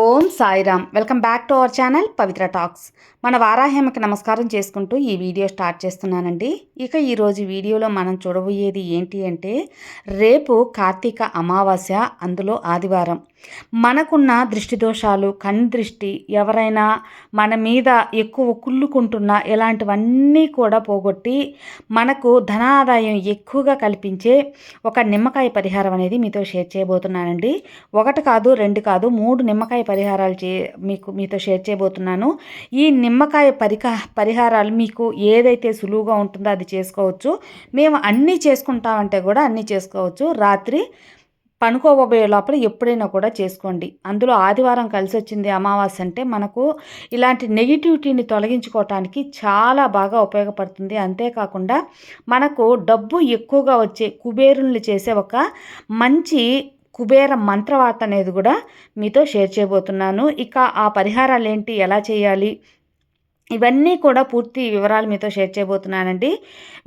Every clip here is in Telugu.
Om Sairam. Welcome back to our channel Pavitra talks. మన వారాహ్యమకి నమస్కారం చేసుకుంటూ ఈ వీడియో స్టార్ట్ చేస్తున్నానండి. ఇక ఈరోజు వీడియోలో మనం చూడబోయేది ఏంటి అంటే రేపు కార్తీక అమావాస్య అందులో ఆదివారం. మనకున్న దృష్టి దోషాలు కన్ను దృష్టి ఎవరైనా మన మీద ఎక్కువ కుళ్ళుకుంటున్నా ఇలాంటివన్నీ కూడా పోగొట్టి మనకు ధనాదాయం ఎక్కువగా కల్పించే ఒక నిమ్మకాయ పరిహారం అనేది మీతో షేర్ చేయబోతున్నానండి. ఒకటి కాదు రెండు కాదు మూడు నిమ్మకాయ పరిహారాలు చే మీకు మీతో షేర్ చేయబోతున్నాను. ఈ నిమ్మకాయ పరిక పరిహారాలు మీకు ఏదైతే సులువుగా ఉంటుందో అది చేసుకోవచ్చు. మేము అన్నీ చేసుకుంటామంటే కూడా అన్నీ చేసుకోవచ్చు. రాత్రి పనుకోబోయే లోపల ఎప్పుడైనా కూడా చేసుకోండి. అందులో ఆదివారం కలిసి వచ్చింది అమావాస్య అంటే మనకు ఇలాంటి నెగిటివిటీని తొలగించుకోవటానికి చాలా బాగా ఉపయోగపడుతుంది. అంతేకాకుండా మనకు డబ్బు ఎక్కువగా వచ్చే కుబేరుల్ని చేసే ఒక మంచి కుబేర మంత్రవార్త అనేది కూడా మీతో షేర్ చేయబోతున్నాను. ఇక ఆ పరిహారాలు ఏంటి ఎలా చేయాలి? ఇవన్నీ కూడా పూర్తి వివరాలు మీతో షేర్ చేయబోతున్నానండి.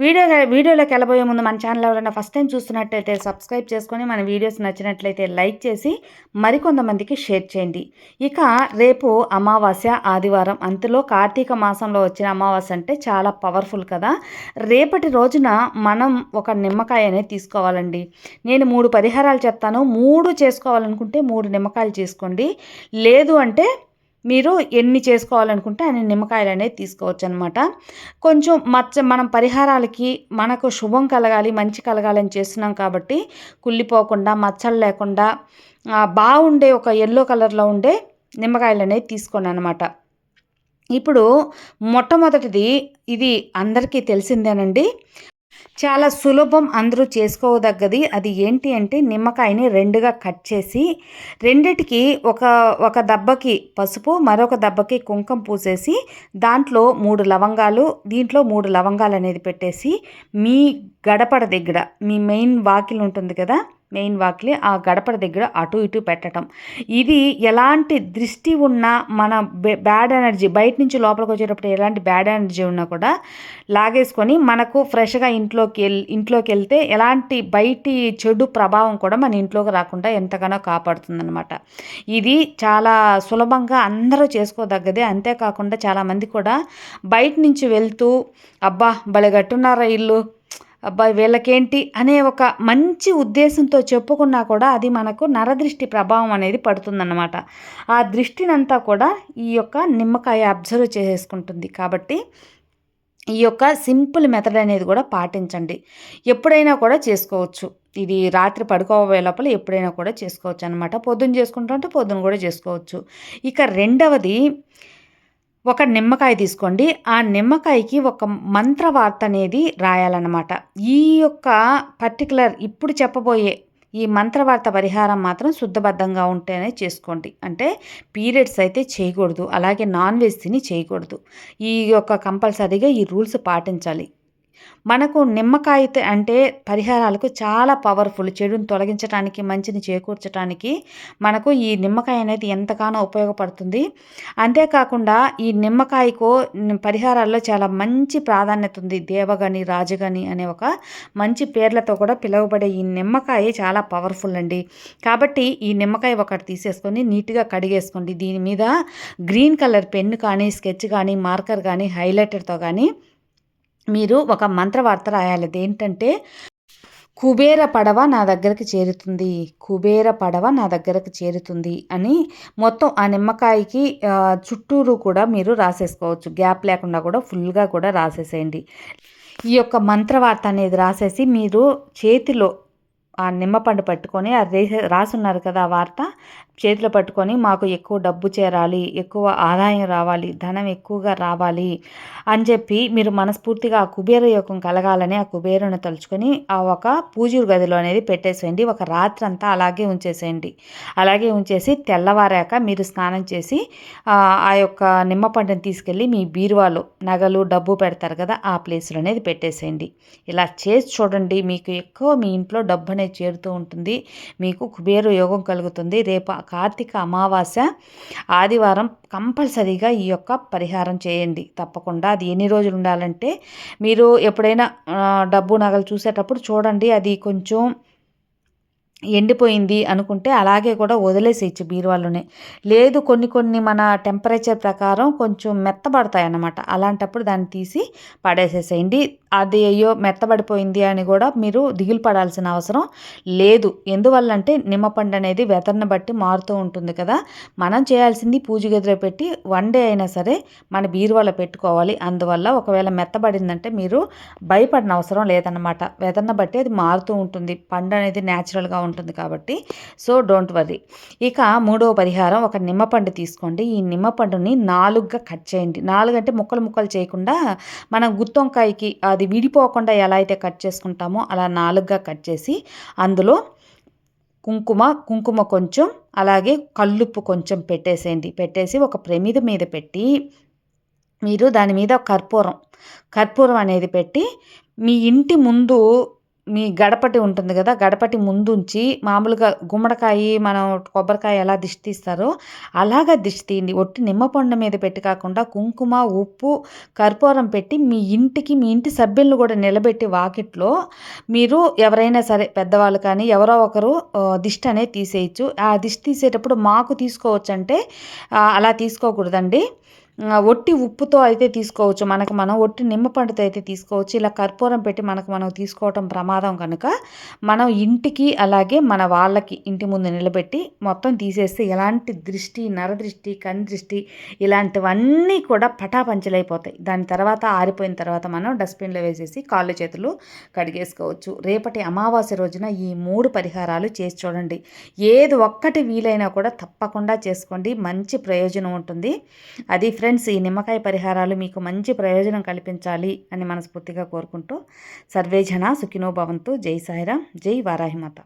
వీడియో వీడియోలోకి వెళ్ళబోయే ముందు మన ఛానల్ ఎవరైనా ఫస్ట్ టైం చూస్తున్నట్లయితే సబ్స్క్రైబ్ చేసుకొని మన వీడియోస్ నచ్చినట్లయితే లైక్ చేసి మరికొంతమందికి షేర్ చేయండి. ఇక రేపు అమావాస్య ఆదివారం అంతలో కార్తీక మాసంలో వచ్చిన అమావాస్య అంటే చాలా పవర్ఫుల్ కదా. రేపటి రోజున మనం ఒక నిమ్మకాయ అనేది తీసుకోవాలండి. నేను మూడు పరిహారాలు చెప్తాను. మూడు చేసుకోవాలనుకుంటే మూడు నిమ్మకాయలు చేసుకోండి. లేదు అంటే మీరు ఎన్ని చేసుకోవాలనుకుంటే అన్ని నిమ్మకాయలు అనేది తీసుకోవచ్చు అనమాట కొంచెం మచ్చ మనం పరిహారాలకి మనకు శుభం కలగాలి మంచి కలగాలని చేస్తున్నాం కాబట్టి కుళ్ళిపోకుండా మచ్చలు లేకుండా బాగుండే ఒక ఎల్లో కలర్లో ఉండే నిమ్మకాయలు అనేది తీసుకోండి అనమాట ఇప్పుడు మొట్టమొదటిది ఇది అందరికీ తెలిసిందేనండి. చాలా సులభం అందరూ చేసుకోదగ్గది. అది ఏంటి అంటే నిమ్మకాయని రెండుగా కట్ చేసి రెండిటికి ఒక ఒక దెబ్బకి పసుపు మరొక దెబ్బకి కుంకం పూసేసి దాంట్లో మూడు లవంగాలు దీంట్లో మూడు లవంగాలు అనేది పెట్టేసి మీ గడపడ దగ్గర మీ మెయిన్ వాకిల్ ఉంటుంది కదా మెయిన్ వాక్లే ఆ గడపడ దగ్గర అటు ఇటు పెట్టడం ఇది ఎలాంటి దృష్టి ఉన్నా మన బ్యాడ్ ఎనర్జీ బయట నుంచి లోపలికి వచ్చేటప్పుడు ఎలాంటి బ్యాడ్ ఎనర్జీ ఉన్నా కూడా లాగేసుకొని మనకు ఫ్రెష్గా ఇంట్లోకి వెళ్ ఇంట్లోకి వెళ్తే ఎలాంటి బయటి చెడు ప్రభావం కూడా మన ఇంట్లోకి రాకుండా ఎంతగానో కాపాడుతుందనమాట ఇది చాలా సులభంగా అందరూ చేసుకోదగ్గదే. అంతేకాకుండా చాలామంది కూడా బయట నుంచి వెళ్తూ అబ్బా బలెగట్టున్నారా ఇల్లు అబ్బాయి వీళ్ళకేంటి అనే ఒక మంచి ఉద్దేశంతో చెప్పుకున్నా కూడా అది మనకు నరదృష్టి ప్రభావం అనేది పడుతుందన్నమాట. ఆ దృష్టినంతా కూడా ఈ యొక్క నిమ్మకాయ అబ్జర్వ్ చేసుకుంటుంది. కాబట్టి ఈ యొక్క సింపుల్ మెథడ్ అనేది కూడా పాటించండి. ఎప్పుడైనా కూడా చేసుకోవచ్చు. ఇది రాత్రి పడుకోబోయే లోపల ఎప్పుడైనా కూడా చేసుకోవచ్చు అనమాట పొద్దున్న చేసుకుంటుంటే పొద్దున్న కూడా చేసుకోవచ్చు. ఇక రెండవది ఒక నిమ్మకాయ తీసుకోండి. ఆ నిమ్మకాయకి ఒక మంత్రవార్త అనేది రాయాలన్నమాట. ఈ యొక్క పర్టికులర్ ఇప్పుడు చెప్పబోయే ఈ మంత్రవార్త పరిహారం మాత్రం శుద్ధబద్ధంగా ఉంటేనే చేసుకోండి. అంటే పీరియడ్స్ అయితే చేయకూడదు. అలాగే నాన్ వెజ్ తిని చేయకూడదు. ఈ యొక్క కంపల్సరీగా ఈ రూల్స్ పాటించాలి. మనకు నిమ్మకాయ అంటే పరిహారాలకు చాలా పవర్ఫుల్. చెడుని తొలగించడానికి మంచిని చేకూర్చడానికి మనకు ఈ నిమ్మకాయ అనేది ఎంతగానో ఉపయోగపడుతుంది. అంతేకాకుండా ఈ నిమ్మకాయకు పరిహారాల్లో చాలా మంచి ప్రాధాన్యత ఉంది. దేవగని రాజగని అనే ఒక మంచి పేర్లతో కూడా పిలువబడే ఈ నిమ్మకాయ చాలా పవర్ఫుల్ అండి. కాబట్టి ఈ నిమ్మకాయ ఒకటి తీసేసుకొని నీట్గా కడిగేసుకోండి. దీని మీద గ్రీన్ కలర్ పెన్ను కానీ స్కెచ్ కానీ మార్కర్ కానీ హైలైటర్తో కానీ మీరు ఒక మంత్రవార్త రాయాలి. అదేంటంటే కుబేర పడవ నా దగ్గరకు చేరుతుంది. కుబేర పడవ నా దగ్గరకు చేరుతుంది అని మొత్తం ఆ నిమ్మకాయకి చుట్టూరు కూడా మీరు రాసేసుకోవచ్చు. గ్యాప్ లేకుండా కూడా ఫుల్గా కూడా రాసేసేయండి. ఈ యొక్క మంత్రవార్త అనేది రాసేసి మీరు చేతిలో ఆ నిమ్మపండు పట్టుకొని అది రాసున్నారు కదా ఆ వార్త చేతిలో పట్టుకొని మాకు ఎక్కువ డబ్బు చేరాలి ఎక్కువ ఆదాయం రావాలి ధనం ఎక్కువగా రావాలి అని చెప్పి మీరు మనస్ఫూర్తిగా ఆ కుబేర యోగం కలగాలని ఆ కుబేరుని తలుచుకొని ఆ ఒక పూజూరు గదిలో అనేది పెట్టేసేయండి. ఒక రాత్రి అంతా అలాగే ఉంచేసేయండి. అలాగే ఉంచేసి తెల్లవారాక మీరు స్నానం చేసి ఆ యొక్క నిమ్మపండుని తీసుకెళ్ళి మీ బీరువాలో నగలు డబ్బు పెడతారు కదా ఆ ప్లేస్లో అనేది పెట్టేసేయండి. ఇలా చేసి చూడండి మీకు ఎక్కువ మీ ఇంట్లో డబ్బు అనేది చేరుతూ ఉంటుంది. మీకు కుబేరు యోగం కలుగుతుంది. రేపు కార్తీక అమావాస్య ఆదివారం కంపల్సరీగా ఈ యొక్క పరిహారం చేయండి. తప్పకుండా అది ఎన్ని రోజులు ఉండాలంటే మీరు ఎప్పుడైనా డబ్బు నగలు చూసేటప్పుడు చూడండి. అది కొంచెం ఎండిపోయింది అనుకుంటే అలాగే కూడా వదిలేసేయచ్చు బీరువాలోనే. లేదు కొన్ని కొన్ని మన టెంపరేచర్ ప్రకారం కొంచెం మెత్తబడతాయి అన్నమాట అలాంటప్పుడు దాన్ని తీసి పడేసేసేయండి. అది అయ్యో మెత్తబడిపోయింది అని కూడా మీరు దిగులు పడాల్సిన అవసరం లేదు. ఎందువల్లంటే నిమ్మపండు అనేది వెదర్ని బట్టి మారుతూ ఉంటుంది కదా. మనం చేయాల్సింది పూజ గదిలో పెట్టి వన్ డే అయినా సరే మన బీరువాలో పెట్టుకోవాలి. అందువల్ల ఒకవేళ మెత్తబడిందంటే మీరు భయపడిన అవసరం లేదన్నమాట. వెదర్ని బట్టి అది మారుతూ ఉంటుంది. పండు అనేది న్యాచురల్గా ఉంటుంది. ఉంటుంది కాబట్టి సో డోంట్ వర్రీ ఇక మూడవ పరిహారం ఒక నిమ్మపండు తీసుకోండి. ఈ నిమ్మపండుని నాలుగుగా కట్ చేయండి. నాలుగు అంటే ముక్కలు ముక్కలు చేయకుండా మనం గుత్తొంకాయకి అది విడిపోకుండా ఎలా అయితే కట్ చేసుకుంటామో అలా నాలుగుగా కట్ చేసి అందులో కుంకుమ కుంకుమ కొంచెం అలాగే కల్లుప్పు కొంచెం పెట్టేసేయండి. పెట్టేసి ఒక ప్రమిద మీద పెట్టి మీరు దాని మీద కర్పూరం కర్పూరం అనేది పెట్టి మీ ఇంటి ముందు మీ గడపటి ఉంటుంది కదా గడపటి ముందుంచి మామూలుగా గుమ్మడికాయ మనం కొబ్బరికాయ ఎలా దిష్టి తీస్తారో అలాగా దిష్టి తీయండి. ఒట్టి నిమ్మపండు మీద పెట్టి కాకుండా కుంకుమ ఉప్పు కర్పూరం పెట్టి మీ ఇంటికి మీ ఇంటి సభ్యులను కూడా నిలబెట్టి వాకిట్లో మీరు ఎవరైనా సరే పెద్దవాళ్ళు కానీ ఎవరో ఒకరు దిష్టి అనేది తీసేయచ్చు. ఆ దిష్టి తీసేటప్పుడు మాకు తీసుకోవచ్చు అంటే అలా తీసుకోకూడదండి. ఒట్టి ఉప్పుతో అయితే తీసుకోవచ్చు. మనకు మనం ఒట్టి నిమ్మపండుతో అయితే తీసుకోవచ్చు. ఇలా కర్పూరం పెట్టి మనకు మనం తీసుకోవటం ప్రమాదం కనుక మనం ఇంటికి అలాగే మన వాళ్ళకి ఇంటి ముందు నిలబెట్టి మొత్తం తీసేస్తే ఎలాంటి దృష్టి నరదృష్టి దృష్టి ఇలాంటివన్నీ కూడా పటాపంచలైపోతాయి. దాని తర్వాత ఆరిపోయిన తర్వాత మనం డస్ట్బిన్లో వేసేసి కాళ్ళు చేతులు కడిగేసుకోవచ్చు. రేపటి అమావాస్య రోజున ఈ మూడు పరిహారాలు చేసి చూడండి. ఏది ఒక్కటి వీలైనా కూడా తప్పకుండా చేసుకోండి. మంచి ప్రయోజనం ఉంటుంది. అది ఫ్రెండ్స్ ఈ నిమ్మకాయ పరిహారాలు మీకు మంచి ప్రయోజనం కల్పించాలి అని మనస్ఫూర్తిగా కోరుకుంటూ సర్వేజన సుఖినో భవంతు. జై సాయిరాం జై వారాహిమాత.